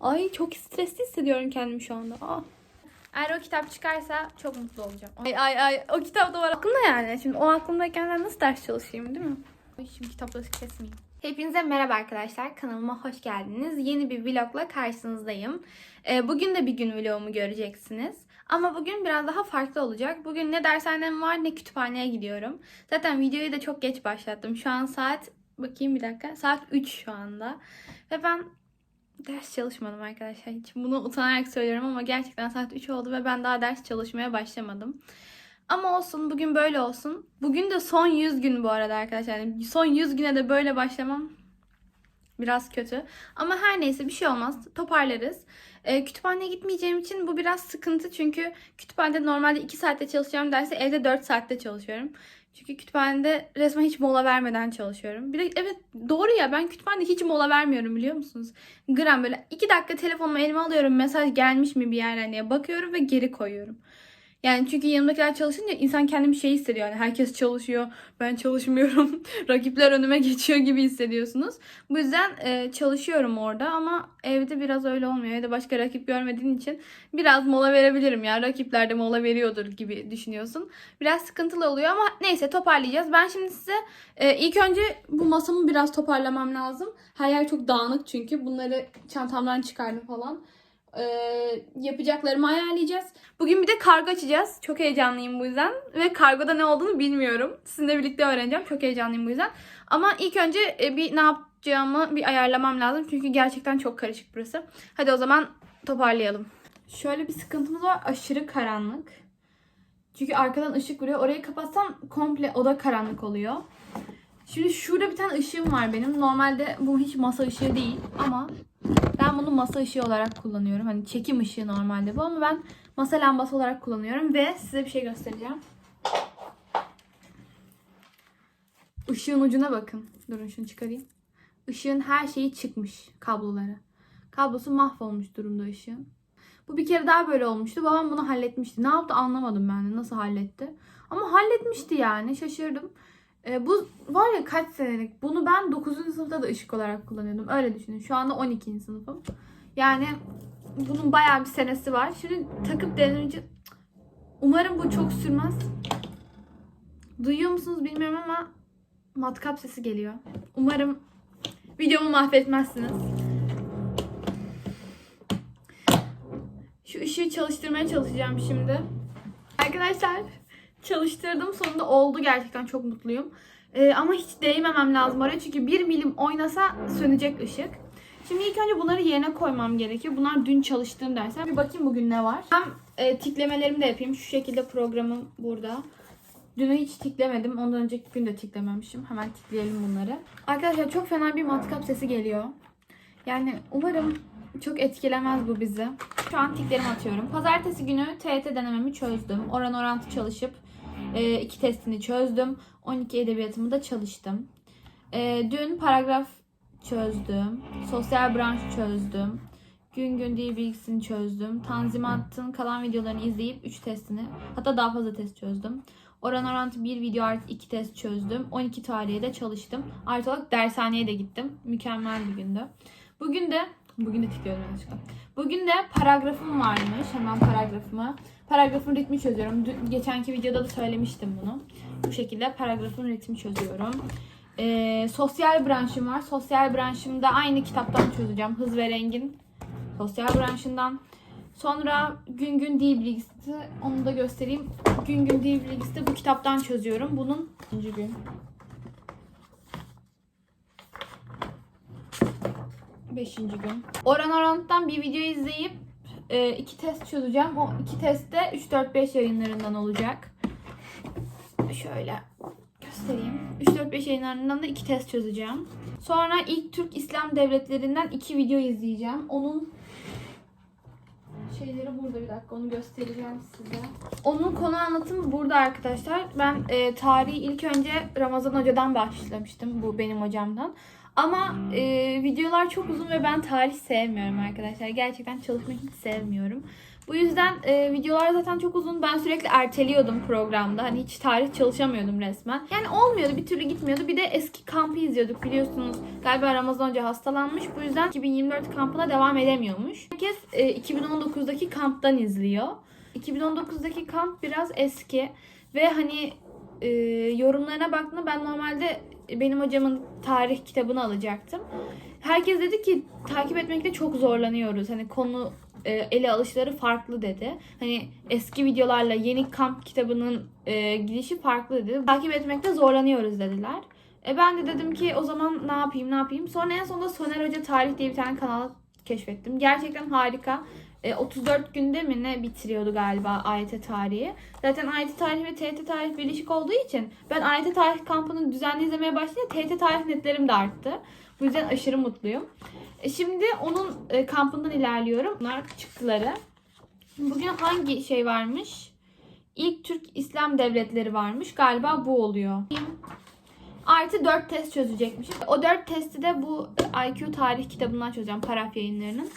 Ay çok stresli hissediyorum kendimi şu anda. Aa. Eğer o kitap çıkarsa çok mutlu olacağım. Ay ay ay o kitap da var aklımda yani. Şimdi o aklımdayken ben nasıl ders çalışayım değil mi? Ay, şimdi kitapları kesmeyeyim. Hepinize merhaba arkadaşlar. Kanalıma hoş geldiniz. Yeni bir vlogla karşınızdayım. Ee, bugün de bir gün vlogumu göreceksiniz. Ama bugün biraz daha farklı olacak. Bugün ne dershanem var ne kütüphaneye gidiyorum. Zaten videoyu da çok geç başlattım. Şu an saat bakayım bir dakika. Saat 3 şu anda. Ve ben ders çalışmadım arkadaşlar. Hiç bunu utanarak söylüyorum ama gerçekten saat 3 oldu ve ben daha ders çalışmaya başlamadım. Ama olsun bugün böyle olsun. Bugün de son 100 gün bu arada arkadaşlar. Yani son 100 güne de böyle başlamam biraz kötü. Ama her neyse bir şey olmaz. Toparlarız. Ee, kütüphaneye gitmeyeceğim için bu biraz sıkıntı. Çünkü kütüphanede normalde 2 saatte çalışacağım derse evde 4 saatte çalışıyorum. Çünkü kütüphanede resmen hiç mola vermeden çalışıyorum. Bir de evet doğru ya ben kütüphanede hiç mola vermiyorum biliyor musunuz? Gram böyle 2 dakika telefonumu elime alıyorum. Mesaj gelmiş mi bir yerden diye bakıyorum ve geri koyuyorum. Yani çünkü yanımdakiler çalışınca insan kendini şey hissediyor. Yani herkes çalışıyor, ben çalışmıyorum. Rakipler önüme geçiyor gibi hissediyorsunuz. Bu yüzden e, çalışıyorum orada ama evde biraz öyle olmuyor. Evde başka rakip görmediğin için biraz mola verebilirim ya. Rakipler de mola veriyordur gibi düşünüyorsun. Biraz sıkıntılı oluyor ama neyse toparlayacağız. Ben şimdi size e, ilk önce bu masamı biraz toparlamam lazım. Her yer çok dağınık çünkü. Bunları çantamdan çıkardım falan. E, yapacaklarımı ayarlayacağız. Bugün bir de kargo açacağız. Çok heyecanlıyım bu yüzden. Ve kargoda ne olduğunu bilmiyorum. Sizinle birlikte öğreneceğim. Çok heyecanlıyım bu yüzden. Ama ilk önce e, bir ne yapacağımı bir ayarlamam lazım. Çünkü gerçekten çok karışık burası. Hadi o zaman toparlayalım. Şöyle bir sıkıntımız var. Aşırı karanlık. Çünkü arkadan ışık vuruyor. Orayı kapatsam komple oda karanlık oluyor. Şimdi şurada bir tane ışığım var benim. Normalde bu hiç masa ışığı değil ama ben bunu masa ışığı olarak kullanıyorum. Hani çekim ışığı normalde bu ama ben masa lambası olarak kullanıyorum ve size bir şey göstereceğim. Işığın ucuna bakın. Durun şunu çıkarayım. Işığın her şeyi çıkmış kabloları. Kablosu mahvolmuş durumda ışığın. Bu bir kere daha böyle olmuştu. Babam bunu halletmişti. Ne yaptı anlamadım ben de. Nasıl halletti. Ama halletmişti yani. Şaşırdım. E, bu var ya kaç senelik. Bunu ben 9. sınıfta da ışık olarak kullanıyordum. Öyle düşünün. Şu anda 12. sınıfım. Yani bunun bayağı bir senesi var. Şimdi takıp denince umarım bu çok sürmez. Duyuyor musunuz bilmiyorum ama matkap sesi geliyor. Umarım videomu mahvetmezsiniz. Şu ışığı çalıştırmaya çalışacağım şimdi. Arkadaşlar çalıştırdım. Sonunda oldu. Gerçekten çok mutluyum. Ee, ama hiç değmemem lazım oraya. Çünkü bir milim oynasa sönecek ışık. Şimdi ilk önce bunları yerine koymam gerekiyor. Bunlar dün çalıştığım dersler. Bir bakayım bugün ne var. Hem e, tiklemelerimi de yapayım. Şu şekilde programım burada. Dünü hiç tiklemedim. Ondan önceki gün de tiklememişim. Hemen tikleyelim bunları. Arkadaşlar çok fena bir matkap sesi geliyor. Yani umarım çok etkilemez bu bizi. Şu an tiklerimi atıyorum. Pazartesi günü TET denememi çözdüm. Oran orantı çalışıp e, iki testini çözdüm. 12 edebiyatımı da çalıştım. E, dün paragraf çözdüm. Sosyal branş çözdüm. Gün gün dil bilgisini çözdüm. Tanzimat'ın kalan videolarını izleyip 3 testini hatta daha fazla test çözdüm. Oran orantı 1 video artı 2 test çözdüm. 12 tarihe de çalıştım. Artı olarak dershaneye de gittim. Mükemmel bir gündü. Bugün de Bugün de tıklıyorum yanlışlıkla. Bugün de paragrafım varmış. Hemen paragrafıma. Paragrafın ritmi çözüyorum. Geçenki videoda da söylemiştim bunu. Bu şekilde paragrafın ritmi çözüyorum. Ee, sosyal branşım var. Sosyal branşımda aynı kitaptan çözeceğim. Hız ve Rengin sosyal branşından. Sonra gün gün dil bilgisi onu da göstereyim. Gün gün dil bilgisi de bu kitaptan çözüyorum. Bunun ikinci gün. Beşinci gün. Oran oranttan bir video izleyip e, iki test çözeceğim. O iki test de 3-4-5 yayınlarından olacak. Şöyle göstereyim. 3-4-5 yayınlarından da iki test çözeceğim. Sonra ilk Türk İslam devletlerinden iki video izleyeceğim. Onun şeyleri burada bir dakika onu göstereceğim size. Onun konu anlatımı burada arkadaşlar. Ben e, tarihi ilk önce Ramazan Hoca'dan başlamıştım. Bu benim hocamdan. Ama e, videolar çok uzun ve ben tarih sevmiyorum arkadaşlar. Gerçekten çalışmayı hiç sevmiyorum. Bu yüzden e, videolar zaten çok uzun. Ben sürekli erteliyordum programda. Hani hiç tarih çalışamıyordum resmen. Yani olmuyordu. Bir türlü gitmiyordu. Bir de eski kampı izliyorduk biliyorsunuz. Galiba Ramazan önce hastalanmış. Bu yüzden 2024 kampına devam edemiyormuş. Herkes e, 2019'daki kamptan izliyor. 2019'daki kamp biraz eski. Ve hani e, yorumlarına baktığımda ben normalde benim hocamın tarih kitabını alacaktım. Herkes dedi ki takip etmekte çok zorlanıyoruz. Hani konu e, ele alışları farklı dedi. Hani eski videolarla yeni kamp kitabının e, gidişi farklı dedi. Takip etmekte zorlanıyoruz dediler. E ben de dedim ki o zaman ne yapayım ne yapayım. Sonra en sonunda Soner Hoca Tarih diye bir tane kanal keşfettim. Gerçekten harika. E, 34 günde mi ne bitiriyordu galiba AYT tarihi. Zaten AYT tarihi ve TYT tarih birleşik olduğu için ben AYT tarih kampını düzenli izlemeye başlayınca TYT tarih netlerim de arttı. Bu yüzden aşırı mutluyum. E, şimdi onun e, kampından ilerliyorum. Bunlar çıktıları. Bugün hangi şey varmış? İlk Türk İslam devletleri varmış. Galiba bu oluyor. Artı 4 test çözecekmişim. O 4 testi de bu IQ tarih kitabından çözeceğim. Paraf yayınlarının.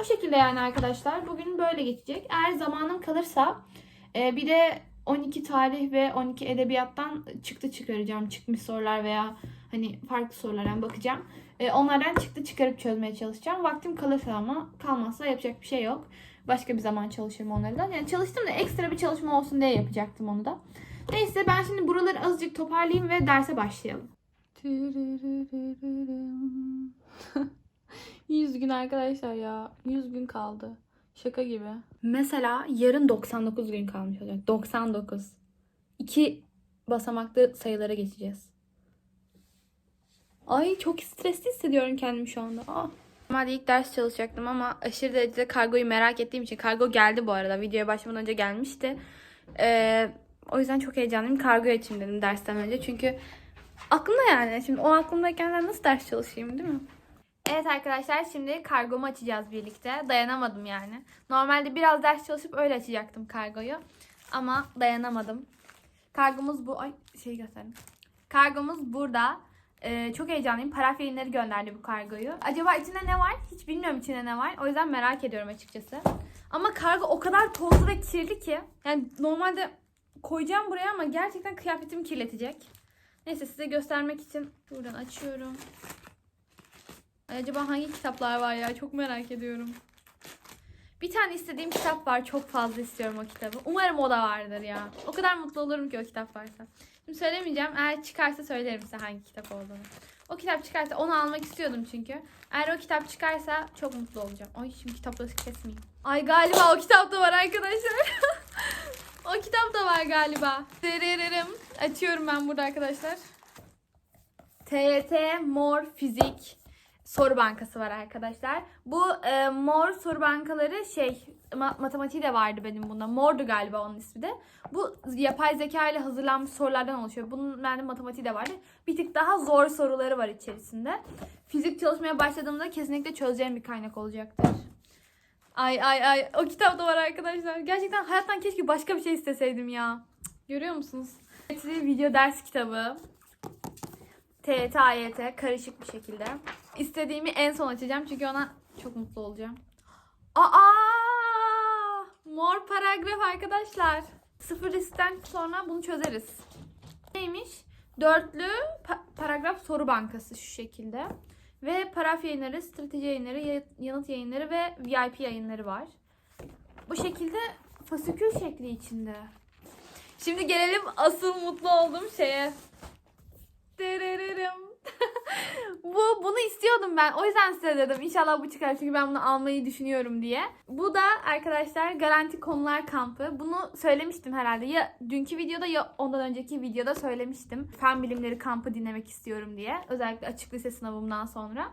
O şekilde yani arkadaşlar. Bugün böyle geçecek. Eğer zamanım kalırsa e, bir de 12 tarih ve 12 edebiyattan çıktı çıkaracağım. Çıkmış sorular veya hani farklı sorulara bakacağım. E, onlardan çıktı çıkarıp çözmeye çalışacağım. Vaktim kalırsa ama kalmazsa yapacak bir şey yok. Başka bir zaman çalışırım onlardan. Yani çalıştım da ekstra bir çalışma olsun diye yapacaktım onu da. Neyse ben şimdi buraları azıcık toparlayayım ve derse başlayalım. 100 gün arkadaşlar ya. 100 gün kaldı. Şaka gibi. Mesela yarın 99 gün kalmış olacak. 99. İki basamaklı sayılara geçeceğiz. Ay çok stresli hissediyorum kendimi şu anda. Ah. Normalde ilk ders çalışacaktım ama aşırı derecede kargoyu merak ettiğim için kargo geldi bu arada. Videoya başlamadan önce gelmişti. Ee, o yüzden çok heyecanlıyım. Kargo açayım dedim dersten önce. Çünkü aklımda yani. Şimdi o aklımdayken ben nasıl ders çalışayım değil mi? Evet arkadaşlar şimdi kargomu açacağız birlikte. Dayanamadım yani. Normalde biraz ders çalışıp öyle açacaktım kargoyu. Ama dayanamadım. Kargomuz bu. Ay şey göstereyim. Kargomuz burada. Ee, çok heyecanlıyım. Paraf yayınları gönderdi bu kargoyu. Acaba içinde ne var? Hiç bilmiyorum içinde ne var. O yüzden merak ediyorum açıkçası. Ama kargo o kadar tozlu ve kirli ki. Yani normalde koyacağım buraya ama gerçekten kıyafetimi kirletecek. Neyse size göstermek için buradan açıyorum. Acaba hangi kitaplar var ya? Çok merak ediyorum. Bir tane istediğim kitap var. Çok fazla istiyorum o kitabı. Umarım o da vardır ya. O kadar mutlu olurum ki o kitap varsa. Şimdi söylemeyeceğim. Eğer çıkarsa söylerim size hangi kitap olduğunu. O kitap çıkarsa onu almak istiyordum çünkü. Eğer o kitap çıkarsa çok mutlu olacağım. Ay şimdi kitapları kesmeyeyim. Ay galiba o kitap da var arkadaşlar. o kitap da var galiba. Dırırırım. Açıyorum ben burada arkadaşlar. TYT Mor Fizik soru bankası var arkadaşlar. Bu e, mor soru bankaları şey ma- matematiği de vardı benim bunda. Mordu galiba onun ismi de. Bu yapay zeka ile hazırlanmış sorulardan oluşuyor. Bunun bende matematiği de vardı. Bir tık daha zor soruları var içerisinde. Fizik çalışmaya başladığımda kesinlikle çözeceğim bir kaynak olacaktır. Ay ay ay o kitap da var arkadaşlar. Gerçekten hayattan keşke başka bir şey isteseydim ya. Görüyor musunuz? Video ders kitabı. TYT, AYT karışık bir şekilde. İstediğimi en son açacağım çünkü ona çok mutlu olacağım. Aa! Mor paragraf arkadaşlar. Sıfır riskten sonra bunu çözeriz. Neymiş? Dörtlü pa- paragraf soru bankası şu şekilde. Ve paraf yayınları, strateji yayınları, ya- yanıt yayınları ve VIP yayınları var. Bu şekilde fasikül şekli içinde. Şimdi gelelim asıl mutlu olduğum şeye. Dırırırım. bu bunu istiyordum ben. O yüzden size dedim. İnşallah bu çıkar çünkü ben bunu almayı düşünüyorum diye. Bu da arkadaşlar garanti konular kampı. Bunu söylemiştim herhalde. Ya dünkü videoda ya ondan önceki videoda söylemiştim. Fen bilimleri kampı dinlemek istiyorum diye. Özellikle açık lise sınavımdan sonra.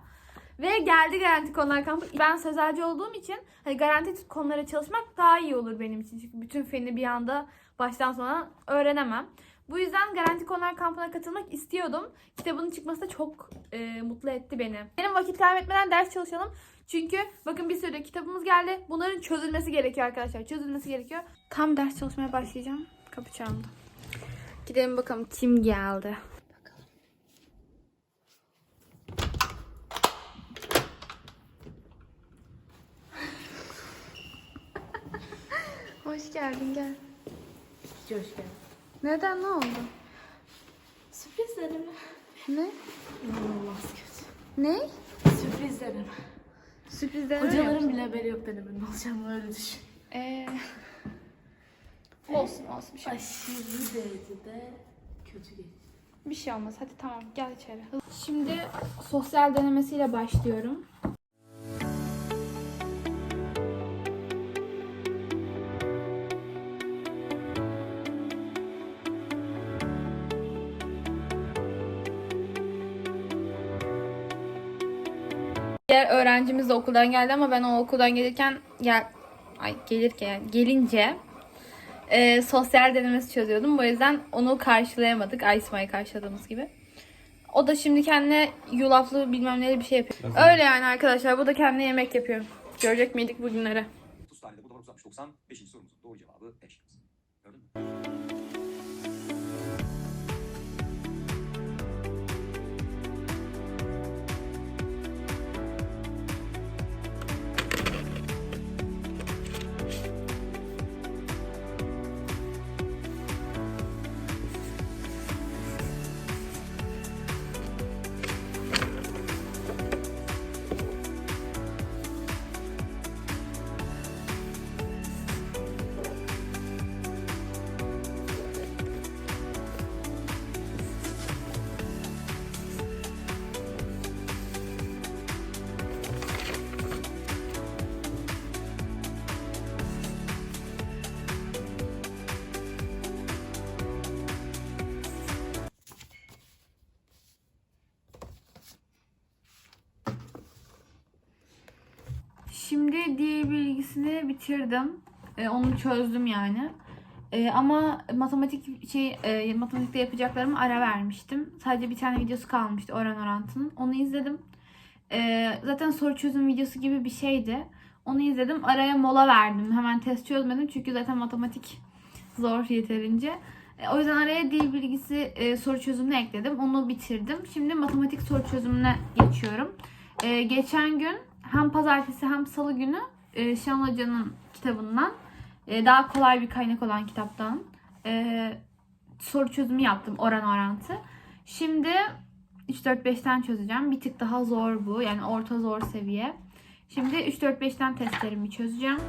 Ve geldi garanti konular kampı. Ben sözelci olduğum için hani garanti konulara çalışmak daha iyi olur benim için. Çünkü bütün feni bir anda baştan sona öğrenemem. Bu yüzden Garanti Konular kampına katılmak istiyordum. Kitabının çıkması da çok e, mutlu etti beni. Benim vakit kaybetmeden ders çalışalım. Çünkü bakın bir sürü kitabımız geldi. Bunların çözülmesi gerekiyor arkadaşlar. Çözülmesi gerekiyor. Tam ders çalışmaya başlayacağım. Kapı çaldı. Gidelim bakalım kim geldi. hoş geldin gel. Hoş geldin. Neden ne oldu? Sürprizlerim. Ne? İnanılmaz kötü. Ne? Sürprizlerim. Sürprizler Hocalarım bile haberi yok benim ne olacağımı öyle düşün. Ee, olsun olsun bir şey, Aşırı derecede kötü geçti. bir şey olmaz. Hadi tamam gel içeri. Şimdi sosyal denemesiyle başlıyorum. Diğer öğrencimiz de okuldan geldi ama ben o okuldan gelirken gel ay gelirken gelince e, sosyal denemesi çözüyordum. Bu yüzden onu karşılayamadık. Aysma'yı karşıladığımız gibi. O da şimdi kendine yulaflı bilmem neli bir şey yapıyor. Öyle yani arkadaşlar. Bu da kendine yemek yapıyor. Görecek miydik bugünleri? 30 tane de burada var 360 90. 5. sorumuzun doğru cevabı 5. Gördün mü? Şimdi dil bilgisini bitirdim. Ee, onu çözdüm yani. Ee, ama matematik şey e, matematikte yapacaklarımı ara vermiştim. Sadece bir tane videosu kalmıştı oran orantının. Onu izledim. Ee, zaten soru çözüm videosu gibi bir şeydi. Onu izledim. Araya mola verdim. Hemen test çözmedim çünkü zaten matematik zor yeterince. E, O yüzden araya dil bilgisi e, soru çözümünü ekledim. Onu bitirdim. Şimdi matematik soru çözümüne geçiyorum. E, geçen gün hem pazartesi hem salı günü e, Şenol Hoca'nın kitabından e, daha kolay bir kaynak olan kitaptan e, soru çözümü yaptım oran orantı. Şimdi 3-4-5'ten çözeceğim. Bir tık daha zor bu. Yani orta zor seviye. Şimdi 3-4-5'ten testlerimi çözeceğim.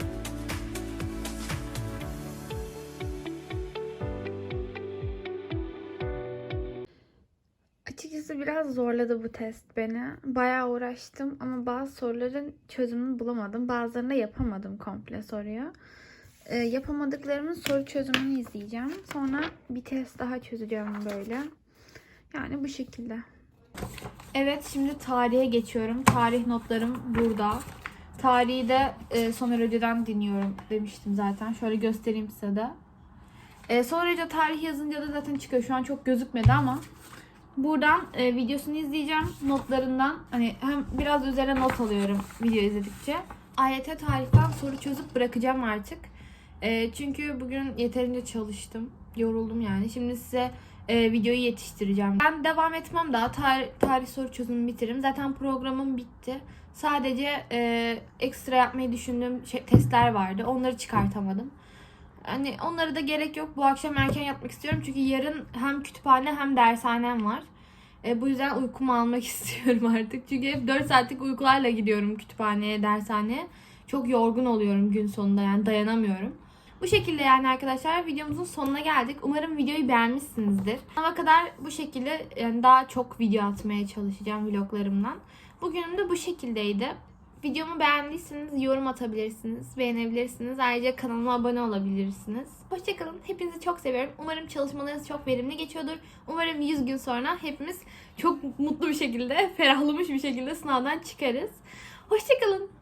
Biraz zorladı bu test beni. Bayağı uğraştım ama bazı soruların çözümünü bulamadım. Bazılarını da yapamadım komple soruyu. Ee, yapamadıklarımın soru çözümünü izleyeceğim. Sonra bir test daha çözeceğim böyle. Yani bu şekilde. Evet şimdi tarihe geçiyorum. Tarih notlarım burada. Tarihi de e, Soner Hoca'dan dinliyorum demiştim zaten. Şöyle göstereyim size de. E, Soner tarih yazınca da zaten çıkıyor. Şu an çok gözükmedi ama Buradan e, videosunu izleyeceğim. Notlarından hani hem biraz üzerine not alıyorum video izledikçe. AYT tarihten soru çözüp bırakacağım artık. E, çünkü bugün yeterince çalıştım. Yoruldum yani. Şimdi size e, videoyu yetiştireceğim. Ben devam etmem daha. Tar- tarih soru çözümü bitiririm. Zaten programım bitti. Sadece e, ekstra yapmayı düşündüğüm şey, testler vardı. Onları çıkartamadım. Hani onlara da gerek yok. Bu akşam erken yatmak istiyorum. Çünkü yarın hem kütüphane hem dershanem var. E, bu yüzden uykumu almak istiyorum artık. Çünkü hep 4 saatlik uykularla gidiyorum kütüphaneye, dershaneye. Çok yorgun oluyorum gün sonunda yani dayanamıyorum. Bu şekilde yani arkadaşlar videomuzun sonuna geldik. Umarım videoyu beğenmişsinizdir. Ama kadar bu şekilde yani daha çok video atmaya çalışacağım vloglarımdan. Bugünüm de bu şekildeydi. Videomu beğendiyseniz yorum atabilirsiniz, beğenebilirsiniz. Ayrıca kanalıma abone olabilirsiniz. Hoşçakalın. Hepinizi çok seviyorum. Umarım çalışmalarınız çok verimli geçiyordur. Umarım 100 gün sonra hepimiz çok mutlu bir şekilde, ferahlamış bir şekilde sınavdan çıkarız. Hoşçakalın.